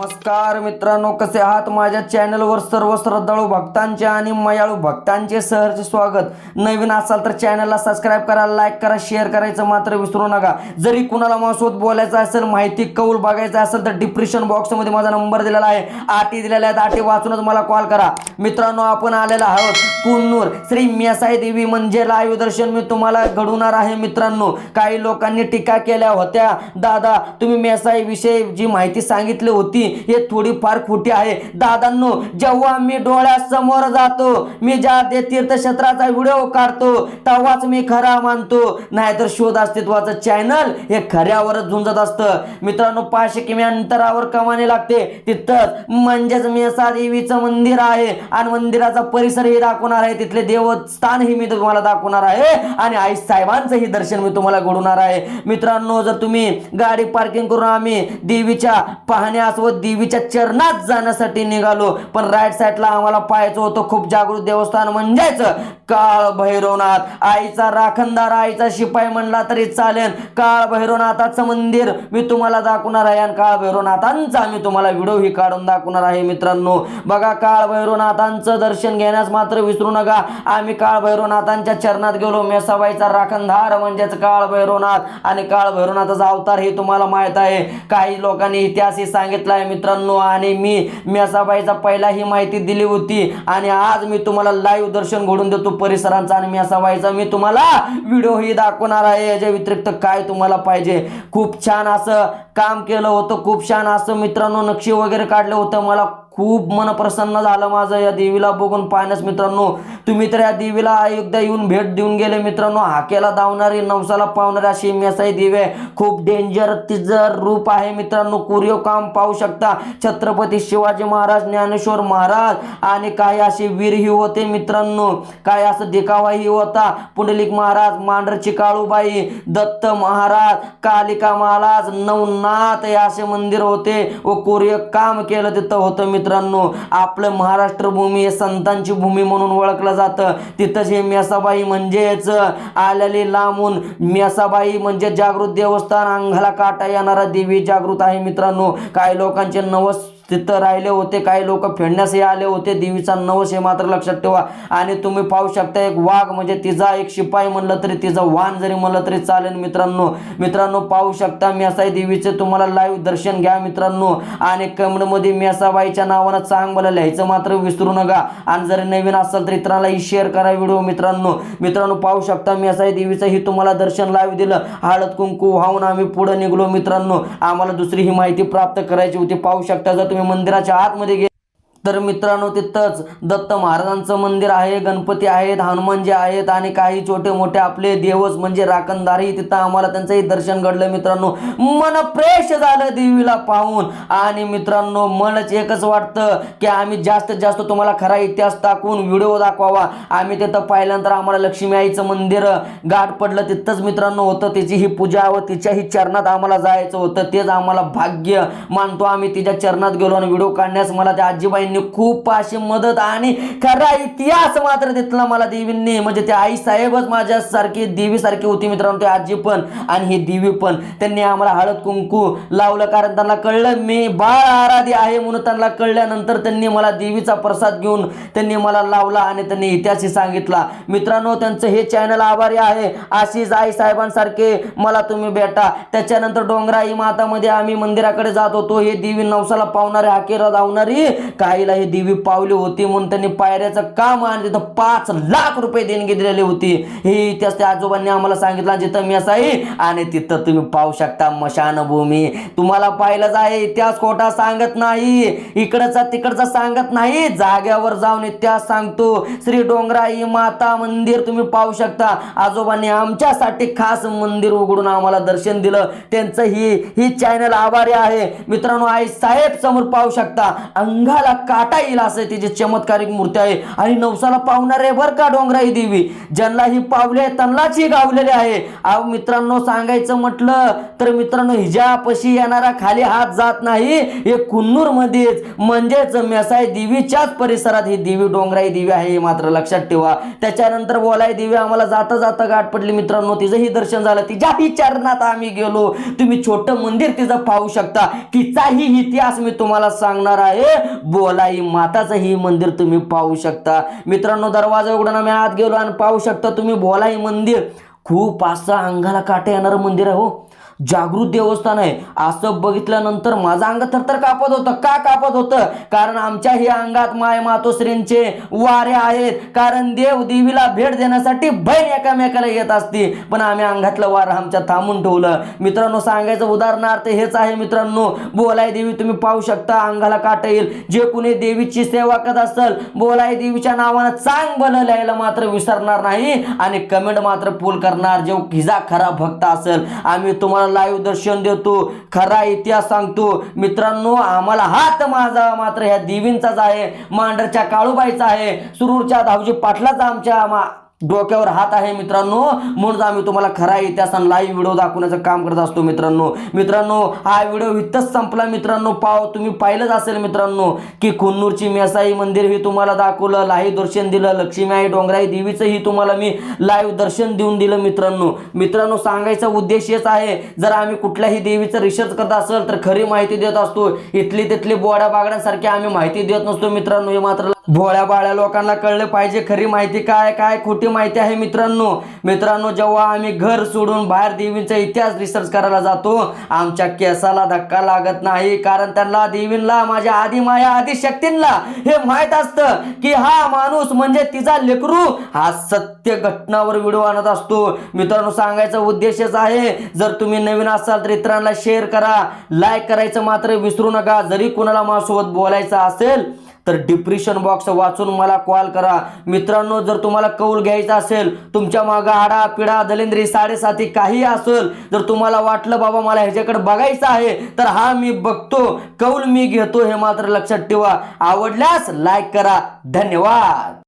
नमस्कार मित्रांनो कसे आहात? माझ्या चॅनलवर सर्व श्रद्धाळू भक्तांचे आणि मयाळू भक्तांचे सहर्ष स्वागत. नवीन असाल तर चॅनलला सबस्क्राईब करा लाईक करा शेअर करायचं मात्र विसरू नका. जरी कुणाला माझ्यासोबत बोलायचं असेल माहिती कौल बघायचं असेल तर डिप्रेशन बॉक्समध्ये माझा नंबर दिलेला आहे. आटी दिलेल्या आहेत आटी वाचूनच मला कॉल करा. मित्रांनो आपण आलेला आहोत कुन्नूर. श्री मेसाई देवी म्हणजे लाईव्ह दर्शन मी तुम्हाला घडवणार आहे मित्रांनो. काही लोकांनी टीका केल्या होत्या. दादा तुम्ही मेसाई विषयी जी माहिती सांगितली होती हे थोडी फार खोटी आहे. दादांनो जेव्हा मी डोळ्यासमोर जातो मी ज्या ते तीर्थक्षेत्राचा व्हिडिओ काढतो तेव्हाच मी खरा मानतो. नाहीतर शोध अस्तित्वाचं चॅनल हे खऱ्यावरच झुंजत असतं. मित्रांनो पाचशे किमी अंतरावर कमाने लागते. तिथंच म्हणजेच मेसा देवीचं मंदिर आहे आणि मंदिराचा परिसरही दाखवणार आहे. तिथले देवस्थानही मी तुम्हाला दाखवणार आहे आणि आई साहेबांचंही दर्शन मी तुम्हाला घडवणार आहे. मित्रांनो जर तुम्ही गाडी पार्किंग करून आम्ही देवीच्या पाहण्यास व देवीच्या चरणात जाण्यासाठी निघालो. पण राईट साईडला आम्हाला पाहायचं होतं खूप जागृत देवस्थान म्हणजेच काळ भैरवनाथ आईचा राखणदार आईचा शिपाई म्हणला तरी चालेल. काळ भैरवनाथाचं मंदिर मी तुम्हाला दाखवणार आहे आणि काळ भैरवनाथांचा मी तुम्हाला व्हिडिओही काढून दाखवणार आहे मित्रांनो. बघा काळ भैरवनाथांचं दर्शन घेण्यास मात्र विसरू नका. आम्ही काळ भैरवनाथांच्या चरणात गेलो. मेसाबाईचा राखणदार म्हणजेच काळ भैरवनाथ आणि काळ भैरवनाथाचा अवतार हे तुम्हाला माहीत आहे. काही लोकांनी इतिहासही सांगितला आहे मित्रांनो. आणि मी मेसाबाईचा पहिला ही माहिती दिली होती. आणि आज मी तुम्हाला लाईव्ह दर्शन घडून देतो परिसरांचा. आणि मेसाबाईचा मी तुम्हाला व्हिडिओ ही दाखवणार आहे. याच्या व्यतिरिक्त काय तुम्हाला पाहिजे? खूप छान असं काम केलं होतं. खूप छान असं मित्रांनो नक्षी वगैरे काढलं होतं. मला खूप मन प्रसन्न झालं माझं या देवीला बघून पाहण्यास मित्रांनो. तुम्ही तर या देवीला एकदा येऊन भेट देऊन गेले मित्रांनो. हाकेला धावणारी नवसाला पावणारी अशी मेसाई दिवे खूप डेंजर तिचं रूप आहे मित्रांनो. कुरिओ काम पाहू शकता. छत्रपती शिवाजी महाराज ज्ञानेश्वर महाराज आणि काही असे वीरही होते मित्रांनो. काय असं देखावाही होता. पुंडलिक महाराज मांडरची काळूबाई दत्त महाराज कालिका महाराज नवनाथ हे असे मंदिर होते व कोरिय काम केलं तिथं होतं मित्रांनो. आपलं महाराष्ट्र भूमी हे संतांची भूमी म्हणून ओळखलं जातं. तिथंच हे मेसाबाई म्हणजेच आलेली लांबून मेसाबाई म्हणजे जागृत देवस्थान अंगाला काटा येणारा देवी जागृत आहे मित्रांनो. काही लोकांचे नवस तिथं राहिले होते काही लोक फेडण्यासही आले होते. देवीचा नवस हे मात्र लक्षात ठेवा. आणि तुम्ही पाहू शकता एक वाघ म्हणजे तिचा एक शिपाई म्हणलं तरी तिचा वाहन जरी म्हणलं तरी चालेल मित्रांनो. मित्रांनो पाहू शकता मेसाई देवीचे तुम्हाला लाईव्ह दर्शन घ्या मित्रांनो. आणि कमेंटमध्ये मेसाबाईच्या नावानं चांग मला लिहायचं मात्र विसरू नका. आणि जर नवीन असाल तर इतरांनाही शेअर करा व्हिडिओ मित्रांनो. मित्रांनो पाहू शकता मेसाई देवीचं ही तुम्हाला दर्शन लाईव्ह दिलं. हळद कुंकू वाहून आम्ही पुढे निघलो मित्रांनो. आम्हाला दुसरी ही माहिती प्राप्त करायची होती. पाहू शकता जर तुम्ही मंदिराच्या आतमध्ये गे तर मित्रांनो तिथंच दत्त महाराजांचं मंदिर आहे गणपती आहेत हनुमानजी आहेत आणि काही छोटे मोठे आपले देवच म्हणजे राखणदारही तिथं आम्हाला त्यांचंही दर्शन घडलं मित्रांनो. मन फ्रेश झालं देवीला पाहून. आणि मित्रांनो मनच एकच वाटतं की आम्ही जास्तीत जास्त तुम्हाला खरा इतिहास टाकून व्हिडिओ दाखवावा. आम्ही तिथं पाहिल्यानंतर आम्हाला लक्ष्मी आईचं मंदिर गाठ पडलं तिथंच मित्रांनो होतं. तिची ही पूजा व तिच्याही चरणात आम्हाला जायचं होतं. तेच आम्हाला भाग्य मानतो आम्ही. तिच्या चरणात गेलो आणि व्हिडिओ काढण्यास मला त्या आजीबाईंनी खूप अशी मदत आणि खरा इतिहास मात्र तिथला मला देवींनी. म्हणजे त्या आई साहेबच माझ्यासारखी देवी सारखी होती मित्रांनो ते आजी पण आणि ही देवी पण. त्यांनी आम्हाला हळद कुंकू लावलं कारण त्यांना कळलं मी बाळ आराधी आहे म्हणून त्यांना कळल्यानंतर त्यांनी मला देवीचा प्रसाद घेऊन त्यांनी मला लावला आणि त्यांनी इतिहासही सांगितला. मित्रांनो त्यांचं हे चॅनल आभारी आहे. आशिष आई साहेबांसारखे मला तुम्ही भेटा. त्याच्यानंतर डोंगराई मातामध्ये आम्ही मंदिराकडे जात होतो. हे देवी नवसाला पावणारे हाकेरा धावणारी आईला हे देवी पावली होती म्हणून त्यांनी पायऱ्याचं काम आणि तिथं पाच लाख रुपये देणगी दिलेली होती. हे इतिहास त्या आजोबांनी आम्हाला सांगितला जिथं मी असाई आणि तिथं तुम्ही पाहू शकता मशानभूमी. तुम्हाला पाहिलंच आहे इतिहास खोटा सांगत नाही. इकडचा तिकडचा सांगत नाही. जाग्यावर जाऊन इतिहास सांगतो. श्री डोंगराई माता मंदिर तुम्ही पाहू शकता. आजोबांनी आमच्यासाठी खास मंदिर उघडून आम्हाला दर्शन दिलं. त्यांचं ही ही चॅनल आभारी आहे. मित्रांनो आई साहेब समोर पाहू शकता. अंगाला काटा येईल असं तिची चमत्कारिक मूर्ती आहे. आणि नवसाला पावणारे बर का डोंगराई देवी. ज्यांना ही पावले त्यांनाच ही गावलेली आहे. अहो मित्रांनो सांगायचं म्हटलं तर मित्रांनो हिजापशी येणारा खाली हात जात नाही. हे कुन्नूर मध्येच म्हणजेच मेसाई देवीच्याच परिसरात ही देवी डोंगराई देवी आहे हे मात्र लक्षात ठेवा. त्याच्यानंतर बोलाय देवी आम्हाला जाता जाता गाठ पडली. मित्रांनो तिचंही दर्शन झालं. तिच्याही चरणात आम्ही गेलो. तुम्ही छोटं मंदिर तिचं पाहू शकता. तिचाही इतिहास मी तुम्हाला सांगणार आहे. बोलाई माताचं ही मंदिर तुम्ही पाहू शकता. मित्रांनो दरवाजा उघडून आम्ही आत गेलो आणि पाहू शकता तुम्ही भोलाई मंदिर. खूप असं अंगाला काटे येणारं मंदिर आहे हो. जागृत देवस्थान आहे. असं बघितल्यानंतर माझं अंग थरथर कापत होतं. का कापत होतं? कारण आमच्या ह्या अंगात माय मातोश्रींचे वारे आहेत. कारण देव देवीला भेट देण्यासाठी बहीण एकामेकाला येत असते. पण आम्ही अंगातलं वारं आमच्या थांबून ठेवलं. मित्रांनो सांगायचं उदाहरणार्थ हेच आहे मित्रांनो. बोलाय देवी तुम्ही पाहू शकता. अंगाला काट येईल. जे कुणी देवीची सेवा करत असेल बोलाय देवीच्या नावानं चांग भलं लिहायला मात्र विसरणार नाही. आणि कमेंट मात्र पूल करणार. जो हिजा खरा भक्त असेल आम्ही तुम्हाला लाईव्ह दर्शन देतो खरा इतिहास सांगतो. मित्रांनो आम्हाला हात माझा मात्र ह्या देवींचाच आहे मांडरच्या काळूबाईचा आहे सुरूरच्या धावजी पाटलाचा आमच्या मा- डोक्यावर हात आहे मित्रांनो. म्हणून आम्ही तुम्हाला खरा इतिहास आणि लाईव्ह व्हिडिओ दाखवण्याचं काम करत असतो मित्रांनो. मित्रांनो हा व्हिडिओ इथंच संपला मित्रांनो. पाव तुम्ही पाहिलंच असेल मित्रांनो की कुन्नूरची मेसाई मंदिर ही तुम्हाला दाखवलं लाईव्ह दर्शन दिलं लक्ष्मी आई डोंगराई देवीचंही तुम्हाला मी लाईव्ह दर्शन देऊन दिलं मित्रांनो. मित्रांनो सांगायचा उद्देश हेच आहे जर आम्ही कुठल्याही देवीचं रिसर्च करत असेल तर खरी माहिती देत असतो. इथली तिथली बोड्या बागड्यांसारखी आम्ही माहिती देत नसतो मित्रांनो हे मात्र भोळ्या बाळ्या लोकांना कळलं पाहिजे. खरी माहिती काय काय खोटी माहिती आहे मित्रांनो. मित्रांनो जेव्हा आम्ही घर सोडून बाहेर देवींचा इतिहास रिसर्च करायला जातो आमच्या केसाला धक्का लागत नाही. कारण त्यांना देवींना माझ्या आधी माया आधी शक्तींना हे माहीत असतं की हा माणूस म्हणजे तिचा लेकरू हा सत्य घटनावर व्हिडिओ आणत असतो. मित्रांनो सांगायचा उद्देशच आहे जर तुम्ही नवीन असाल तर इतरांना शेअर करा. लाईक करायचं मात्र विसरू नका. जरी कुणाला माझ्यासोबत बोलायचं असेल तर डिप्रेशन बॉक्स वाचून मला कॉल करा. मित्रांनो जर तुम्हाला कौल घ्यायचा असेल तुमच्या मागं आडा पिढा दलेंद्री साडेसाती काही असेल जर तुम्हाला वाटलं बाबा मला ह्याच्याकडे बघायचं आहे तर हा मी बघतो. कौल मी घेतो हे मात्र लक्षात ठेवा. आवडल्यास लाईक करा. धन्यवाद.